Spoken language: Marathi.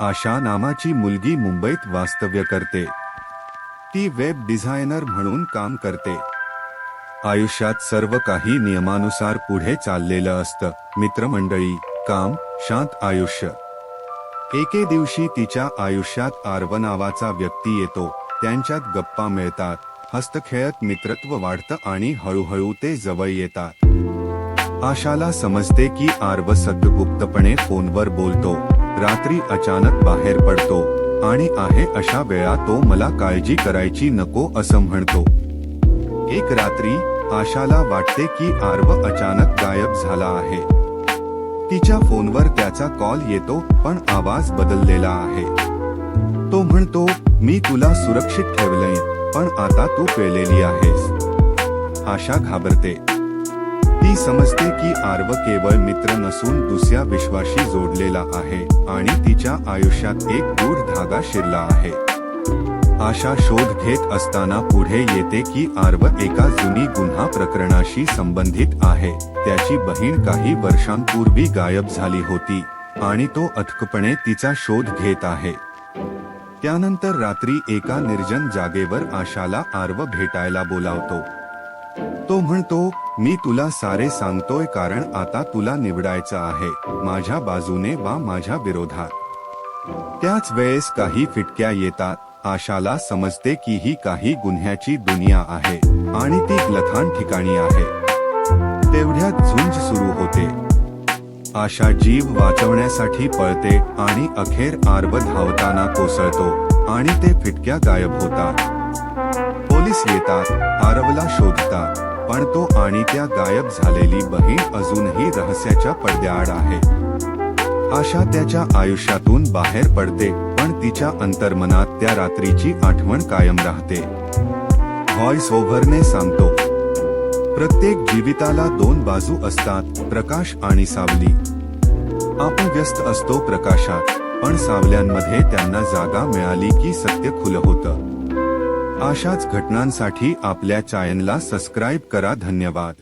आशा नामाची मुलगी मुंबईत वास्तव्य करते. ती वेब डिझायनर म्हणून काम करते. आयुष्यात सर्व काही नियमानुसार पुढे चाललेलं असतं. मित्रमंडळी काम शांत आयुष्य. एके दिवशी तिच्या आयुष्यात आर्व नावाचा व्यक्ती येतो. त्यांच्यात गप्पा मिळतात. हस्तखेळत मित्रत्व वाढतं आणि हळूहळू ते जवळ येतात. आशाला समजते की आर्व सद्गुप्तपणे फोनवर बोलतो. रात्री अचानक बाहेर पडतो. आणि आहे अशा वेळा तो मला काळजी करायची नको असं म्हणतो. एक रात्री आशाला वाटते की आर्व अचानक गायब झाला आहे. तिच्या फोनवर त्याचा कॉल येतो पण आवाज बदललेला आहे. तो म्हणतो मी तुला सुरक्षित ठेवलंय पण आता तू पेलेली आहेस. आशा घाबरते. मी समजते की आर्व केवळ मित्र नसून दुसऱ्या विश्वाशी जोडलेला आहे आणि तिच्या आयुष्यात एक गूढ धागा शिरला आहे. आशा शोध घेत असताना पुढे येते की आर्व एका जुनी गुन्हा प्रकरणाशी संबंधित आहे. त्याची बहीण काही वर्षांपूर्वी गायब झाली होती आणि तो अथकपणे तिचा शोध घेत आहे. त्यानंतर रात्री एका निर्जन जागेवर आशाला आर्व भेटायला बोलावतो. तो म्हणतो मी तुला सारे सांगतोय कारण आता तुला निवडायचं आहे माझ्या बाजूने वा माझ्या विरोधात. त्याच वेळेस काही फिटक्या येतात आशाला समजते की ही काही गुन्ह्याची दुनिया आहे आणि ती लथान ठिकाणी आहे. तेवढ्यात झुंज सुरू होते. आशा जीव वाचवण्यासाठी पळते आणि अखेर आर्व धावताना कोसळतो आणि ते फिटक्या गायब होतात. पोलीस येतात आरवला शोधतात पण तो आणि त्या गायब झालेली बहीण अजूनही रहस्याच्या पडद्याआड आहे. आशा त्याच्या आयुष्यातून बाहेर पडते पण तिच्या अंतर्मनात त्या रात्रीची आठवण कायम राहते. व्हॉइस ओव्हरने सांगतो प्रत्येक जीविताला दोन बाजू असतात प्रकाश आणि सावली. आपण व्यस्त असतो प्रकाशात पण सावल्यांमध्ये त्यांना जागा मिळाली की सत्य खुलं होतं. अशाच घटनांसाठी आपल्या चॅनलला सबस्क्राईब करा. धन्यवाद.